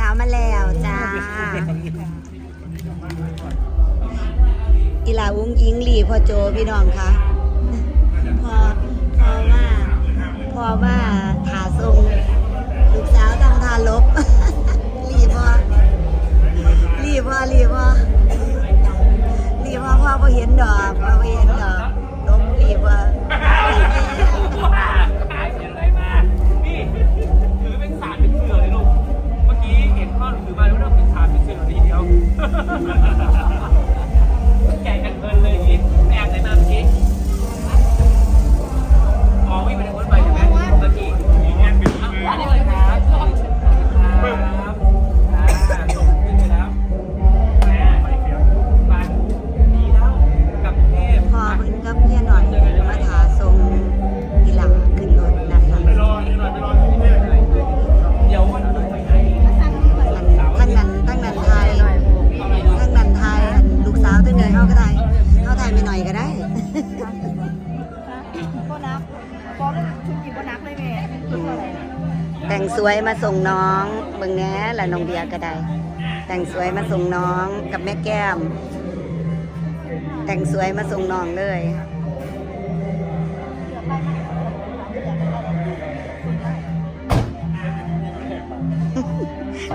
สาวมาแล้วจ้า อีหลาอุ้งยิงหลีพ่อโจพี่น้องคะพอพอว่าพอว่าถาทรงลูกสาวต้องทาลบหลีพ่อหลีพ่อหลีพ่อหลีพ่อพ่อพอเห็นดอกพ่อพอเห็นดอก ก็นับพอแล้วชุดกี่ก็นับเลยแม่แต่งสวยมาส่งน้องเบิ่งแหน่และน้องเบียร์ก็ได้ แต่งสวยมาส่งน้องกับแม่แก้ม แต่งสวยมาส่งน้องเลย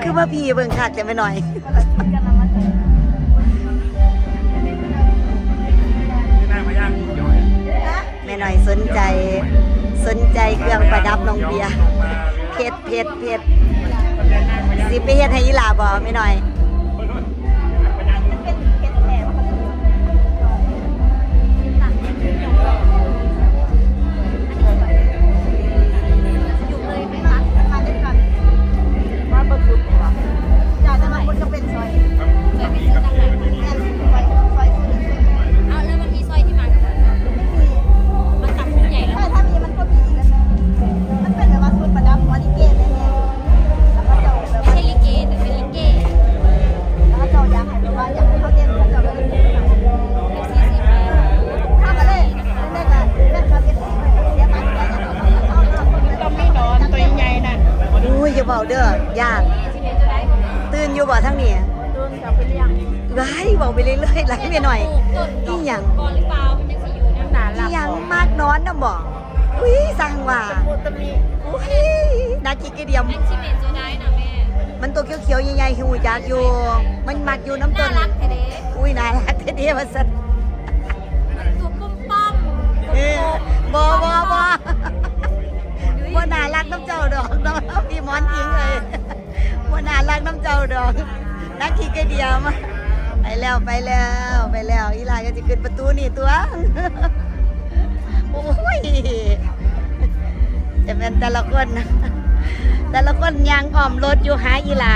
คือว่าพี่เบิ่งคักจะไม่หน่อย หน่อยสนใจ สนใจเครื่องประดับน้องเบียร์เพชรเพชรเพชรสิไปเฮ็ดให้ยีหลาบ่ไม่หน่อย รื่อยๆไล่ไปหน่อยอีหยังก่อนหรือเปล่ามันยังสิอยู่นะหนาอีลับหยังมากนอนนะบอกอุ้ยสั่งว่าปูตะมีอุ้ยนากิกระเดียมอันที่เป็นจะได้นะแม่มันตัวเขียวๆใหญ่ๆหิวจักอยู่ มันมักอยู่น้ำต้น่านรักแท้เด้อุ้ยน่ารักเท่ๆว่าซั่นมันตัวปุ้มป้อมเอ้บ่บ่บ่บ่น่ารักน้ำเจ้าดอกเนาะพี่หมอนจริงเลยบ่น่ารักน้ำเจ้าดอกนากิกระเดียม ไปแล้วไปแล้วไปแล้วอีลายก็จะขึ้นประตูนี่ตัว โอ้ยจะเป็นแต่ละคนนะแต่ละคนยางอ้อมรถอยู่หาอีลา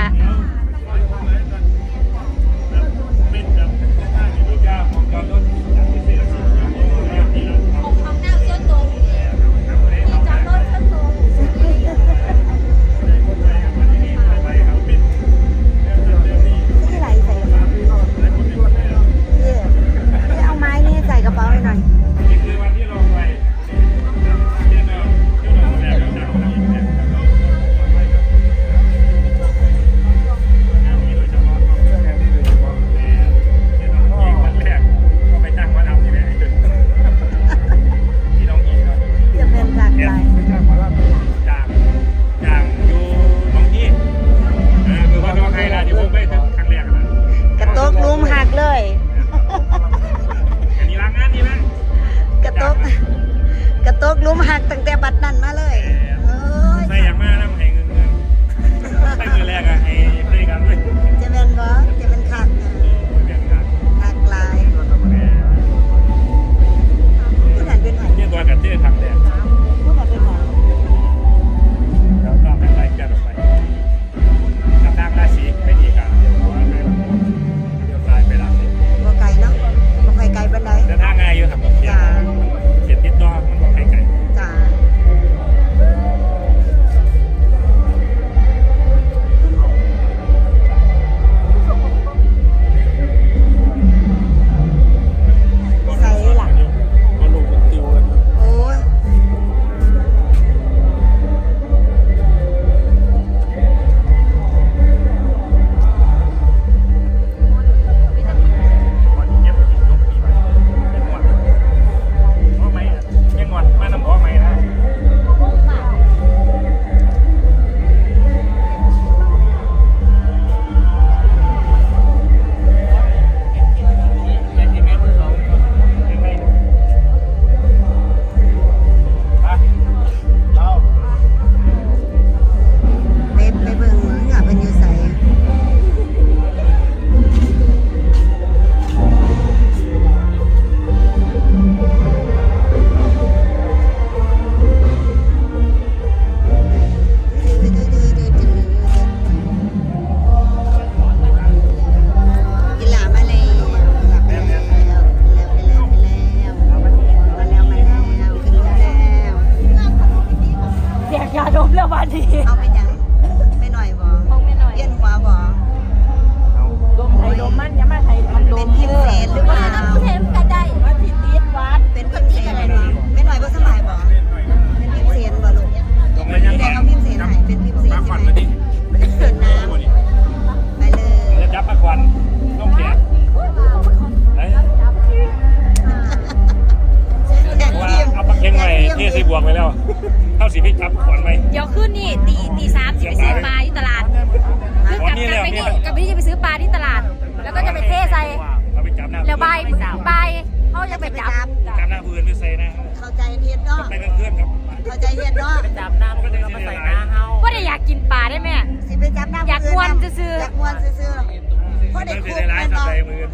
เขาจะไปจับจำหน้าพื้นไม่ใส่นะเข้าใจเฮ็ดเนาะไปกับเพื่อนครับเข้าใจเฮ็ดเนาะไปจับหน้ามันก็เลยเอามาใส่หน้าเฮาก็ได้อยากกินปลาได้ไหมสิไปจับหน้าอยากม่วนซื่อๆอยากม่วนซื่อๆพ่อได้คูบเป็นบ่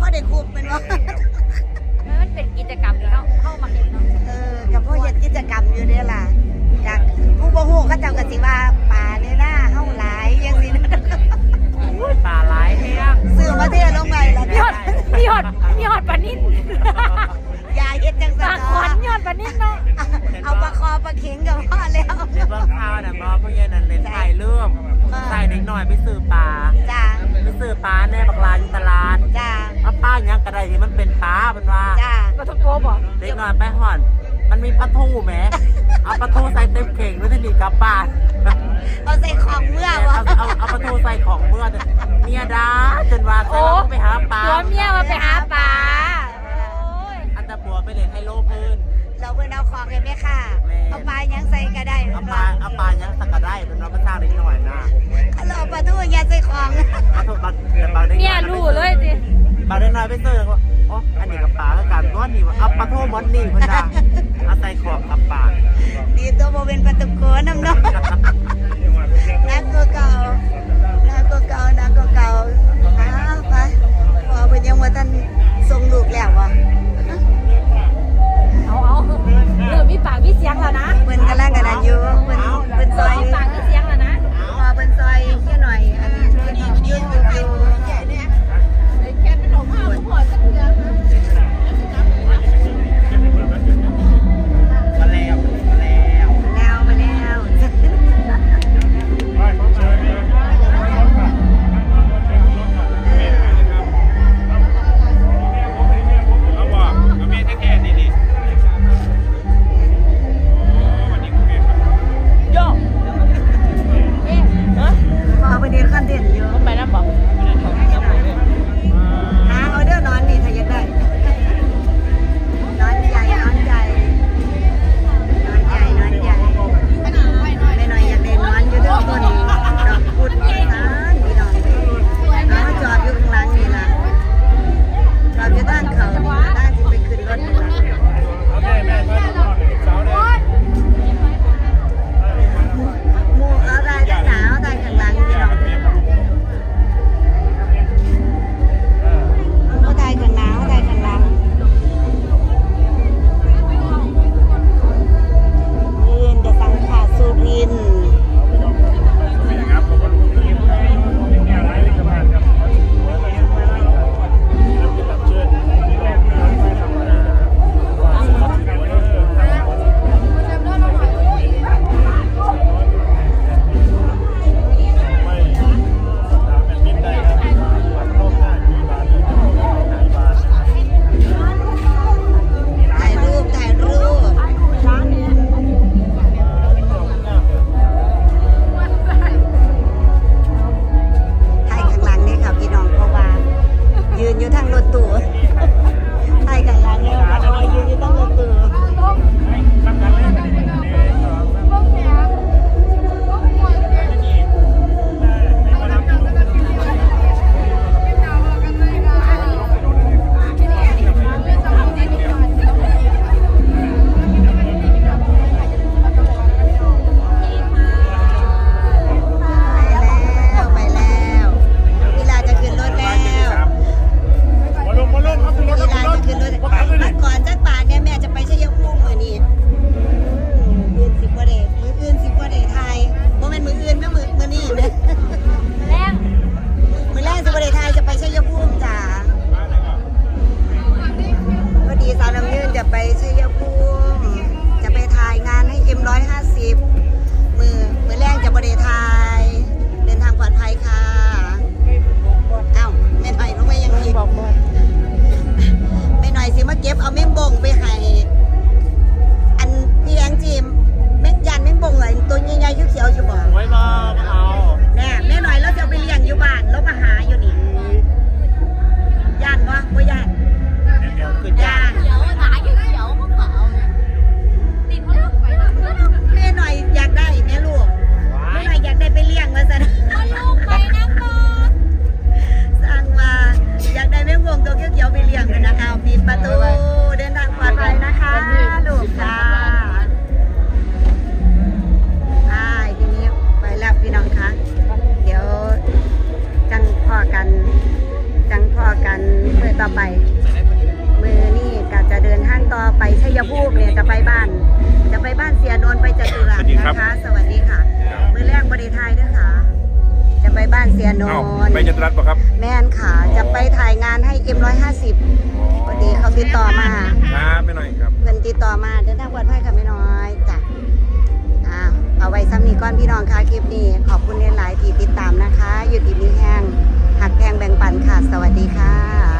พ่อได้คูบเป็นบ่มันเป็นกิจกรรมที่เขาเข้ามาเห็นเนาะเออกับพ่อเฮ็ดกิจกรรมอยู่เด้ล่ะ กระไดที่มันเป็นปลามันว่าจ้าปลาทองโกบอกเด็กหน่อยไปห่อน มันมีปลาทูแหมเอาปลาทูใส่เต็มเข่งด้วยที่นี่กลับบ้านเอาใส่ของเมื่อเอาวะเอาเอาปลาทูใส่ของเมื่อเมียดาจนว่าใส่โอ้เราไปหาปลาตัวเมียมาไปหาปลาโอ้ยอันตะปัวไปเล่นไฮโลพื้นเราเพิ่นเอาของให้แม่ค่ะแม่เอาปลายังใส่ก็ได้เอาปลาเอาปลายัง ปลาเด็กน้อยไปซื้อว่าอ๋ออันนี้กับปลาแล้วกันก้อนนี่ว่าเอาปลาทูมอนนี่คนละเอาใส่ของกับปลาดีตัวโบเป็นปลาตุกโกน้ำเน้องนักก็เก่านักก็เก่านักก็เก่าอ้าวไปพอเป็นยังว่าท่าน ไปจันทรัตน์ป่ะครับ แม่นค่ะ จะไปถ่ายงานให้เอ็มร้อยห้าสิบพอดีเขาติดต่อมาครับไม่น้อยครับเงินติดต่อมาเดินทางปลอดภัยค่ะไม่น้อยจ้ะอ่าเอาไว้ซ้ำนี้ก้อนพี่น้องค่ะคลิปนี้ ขอบคุณเลนหลายที่ติดตามนะคะ หยุดอีกนี้แห้งหักแห้งแบ่งปันค่ะ สวัสดีค่ะ